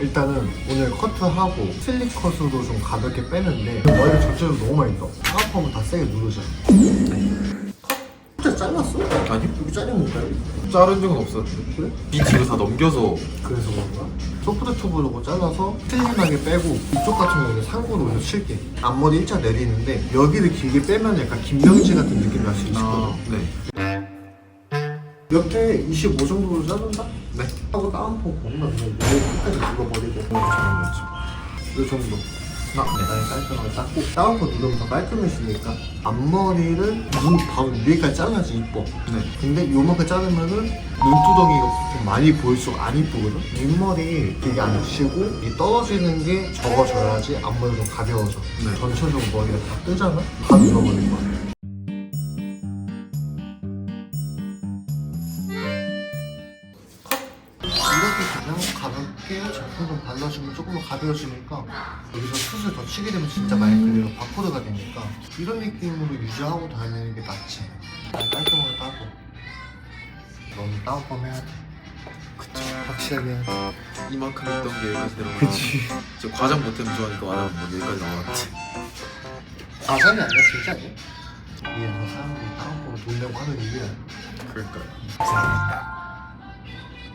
일단은 오늘 커트하고 슬리컷으로 좀 가볍게 빼는데 머리를 전체적으로 너무 많이 떠. 하프하면 다 세게 누르잖아. 컷? 진짜 잘랐어? 아니요. 여기 잘린 건가요? 자른 적은 없었는데 그래? 이 뒤로 다 넘겨서 그래서 그런가? 소프트 튜브로 잘라서 슬림하게 빼고 이쪽 같은 경우는 상고로 오늘 칠게 앞머리 일자 내리는데 여기를 길게 빼면 약간 김명지 같은 느낌이 날 수 있거든 아, 네. 옆에 25 정도로 자른다? 네. 하고 다운포 겁나 그냥 내 끝까지 눌러버리고 이 정도 아, 네. 나이 깔끔하게 닦고 다운포 누르면 더 깔끔해지니까 앞머리를 눈 바로 위에까지 잘라야지 이뻐 네. 근데 요만큼 자르면은 눈두덩이가 좀 많이 보일수록 안 이쁘거든? 윗머리 되게 안 치고 이 떨어지는 게 적어져야지 앞머리가 좀 가벼워져 네. 전체적으로 머리가 다 뜨잖아? 다 눌러버릴 거야 그냥 가볍게 제품 좀 발라주면 조금 더 가벼워지니까 여기서 숱을 더 치게 되면 진짜 말 그대로 바코드가 되니까. 이런 느낌으로 유지하고 다니는 게 낫지. 날 깔끔하게 따고. 너는 다운펌 해야 돼. 그치. 확실하게 해야 돼. 이만큼 있던 게 여기까지 내려가. 그치. 저 과장 못하면 좋아하니까 말하면 뭐 여기까지 나왔지. 과장이 아니라 진짜 아니야? 이게 뭐 사람들이 다운펌을 돌려고 하는 이유야. 그러니까요. 감사합니다